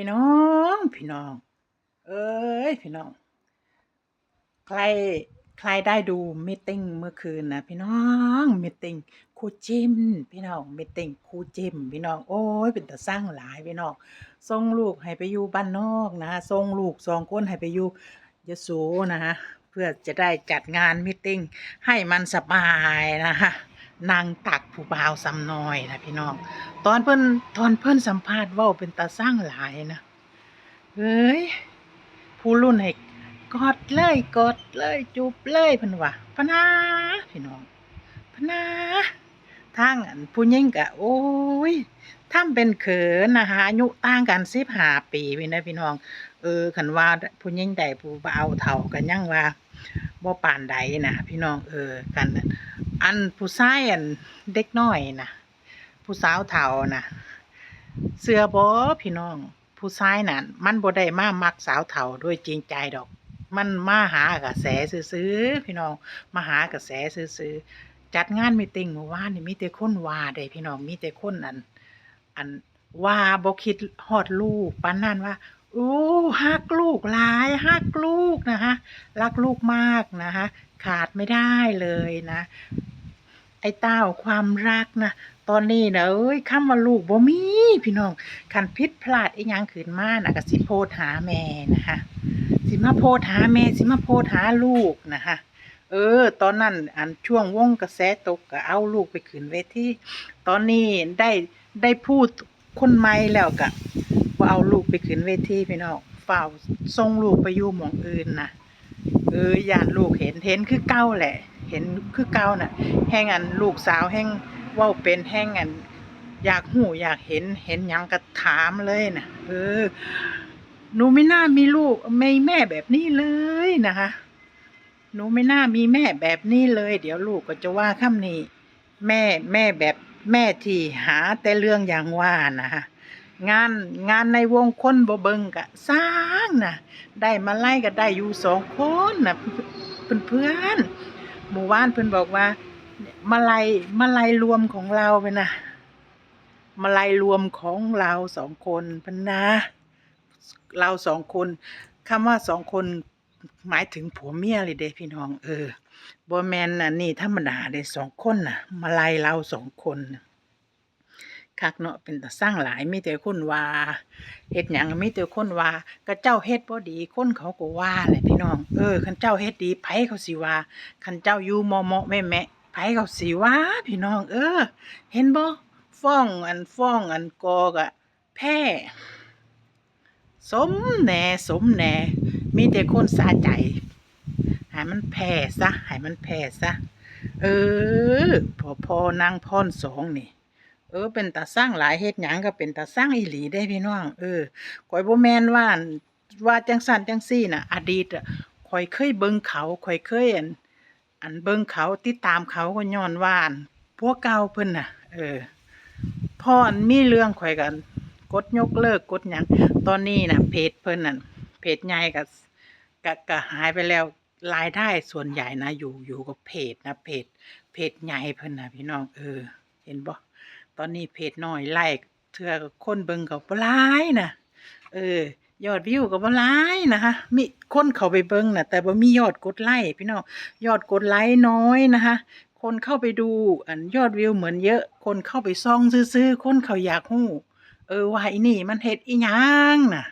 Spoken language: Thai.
พี่น้อง พี่น้อง เอ้ย พี่น้อง ใคร ใครได้ดูมิทติ้งเมื่อคืนนะพี่น้องมิทติ้งครูจิม พี่น้องมิทติ้งครูจิม พี่น้อง โอ้ย เป็นแต่สร้างหลาย พี่น้องส่งลูกให้ไปอยู่บ้านนอกนะส่งลูกสองคนให้ไปอยู่ยโสนะฮะเพื่อจะได้จัดงานมิทติ้งให้มันสบายนะฮะ นางตักผู้บ่าวซ้ำน้อยนะพี่น้อง ตอนเพิ่นตอนเพิ่นสัมภาษณ์ว้าเป็นตาสร้างหลายนะเอ้ยผู้รุ่นให้กอดเลยกอดเลยจูบเลยเพิ่นว่าพนาพี่น้องพนาทางอันผู้หญิงก็โอ้ยทำเป็นเขินนะคะอายุต่างกัน15ปีพี่นะพี่น้อง เออคันว่าผู้หญิงใดผู้บ่าวเฒ่ากันยังว่า บ่ปานใดนะพี่น้องเออกันอันผู้ชายอันเด็กน้อยนะผู้สาวเฒ่านะเสื้อบ่พี่น้อง ผู้ชายนั่นมันบ่ได้มามักสาวเฒ่าด้วยจริงใจดอก มันมาหากระแสซื่อๆพี่น้องมาหากระแสซื่อๆจัดงานมีตติ้งเมื่อวานนี่มีแต่คนว่าได้พี่น้องมีแต่คนอัน อันว่าบ่คิดฮอดลูกปานนั้นว่า โอ้ฮักลูกหลายฮักลูกนะคะ รักลูกมากนะคะ ขาดไม่ได้เลยนะ ไอ้เต้าความรักนะตอนนี้นะเอ้ยคำว่าลูกบ่มีพี่น้องคันผิดพลาดไอีหยังขึ้นมานะก็สิโพดหาแม่นะคะสิมาโพดหาแม่สิมาโพดหาลูกนะคะเออ ตอนนั้นอันช่วงวงกระแสตกก็เอาลูกไปขึ้นเวทีตอนนี้ได้ได้พูดคนใหม่แล้วก็ ว่าเอาลูกไปขึ้นเวทีพี่น้องเฝ้าส่งลูกไปอยู่หม่องอื่นนะเออย่านลูกเห็นเห็นคือเก่าแหละ เห็นคือเก่าน่ะ แห่งอันลูกสาวแห่งว้าเป็นแห่งอัน อยากหูอยากเห็นเห็นยังก็ถามเลยนะเออหนูไม่น่ามีลูกไม่แม่แบบนี้เลยนะคะหนูไม่น่ามีแม่แบบนี้เลย เดี๋ยวลูกก็จะว่าคำนี้ แม่แม่แบบแม่ที่หาแต่เรื่องอย่างว่านะคะ งานงานในวงคนบ่เบิงกะสร้างนะได้มาไล่ก็ได้อยู่สองคนนะเพื่อนเพื่อนๆหมู่บ้านเพื่อนบอกว่ามาลัยมาลัยรวมของเราไปนะมาลัยรวมของเราสองคนพันนะเราสองคนคำว่าสองคนหมายถึงผัวเมียเลยเด้พี่น้อง เออบ่แมนน่ะนี่ธรรมดาเด้สองคนน่ะ มาไล่เราสองคนนะ คักเนาะเป็นตาสร้างหลายมีแต่คนว่าเฮ็ดหยังมีแต่คนว่าก็เจ้าเฮ็ดบ่ดีคนเขาก็ว่าแหละพี่น้อง เออคันเจ้าเฮ็ดดีไผเขาสิว่าคันเจ้าอยู่เหมาะๆแม่ไผเขาสิว่าพี่น้อง เออ เห็นบ่ฟ้องอันฟ้องอันกอกะแพ้สมแหน่สมแหน่มีแต่คนสาใจให้มันแพ้ซะให้มันแพ้ซะเออพอพอนางพรสองนี่ เออเป็นตาสร้างหลายเฮ็ดหยังก็เป็นตาสร้างอีหลีได้พี่น้องเออข่อยบ่แม่นว่านว่าจังสั่นจังซี่น่ะ อดีตอะข่อยเคยเบิ่งเขาข่อยเคยอันอันเบิ่งเขาติดตามเขาก็ย้อนว่านพวกเก่าเพิ่นน่ะ เออพออันมีเรื่องข่อยกันกดยกเลิกกดหยังตอนนี้นะเพจเพิ่นน่ะเพจใหญ่ก็ก็ก็หายไปแล้วรายได้ส่วนใหญ่นะอยู่อยู่กับเพจนะเพจเพจใหญ่เพิ่นน่ะพี่น้องเออ เห็นบ่ ตอนนี้เพจน้อยไลค์เทื่อกคนเบิ่งกับ่หลายนะเออยอดวิวก็บ่หลายนะคะมีคนเข้าไปเบิ่งนะแต่บ่มียอดกดไลค์พี่น้องยอดกดไลค์น้อยนะคะคนเข้าไปดูอันยอดวิวเหมือนเยอะ คนเข้าไปซ่องซื้อๆคนเขาอยากฮู้เออว่าไอ้นี่มันเฮ็ดอีหยังน่ะ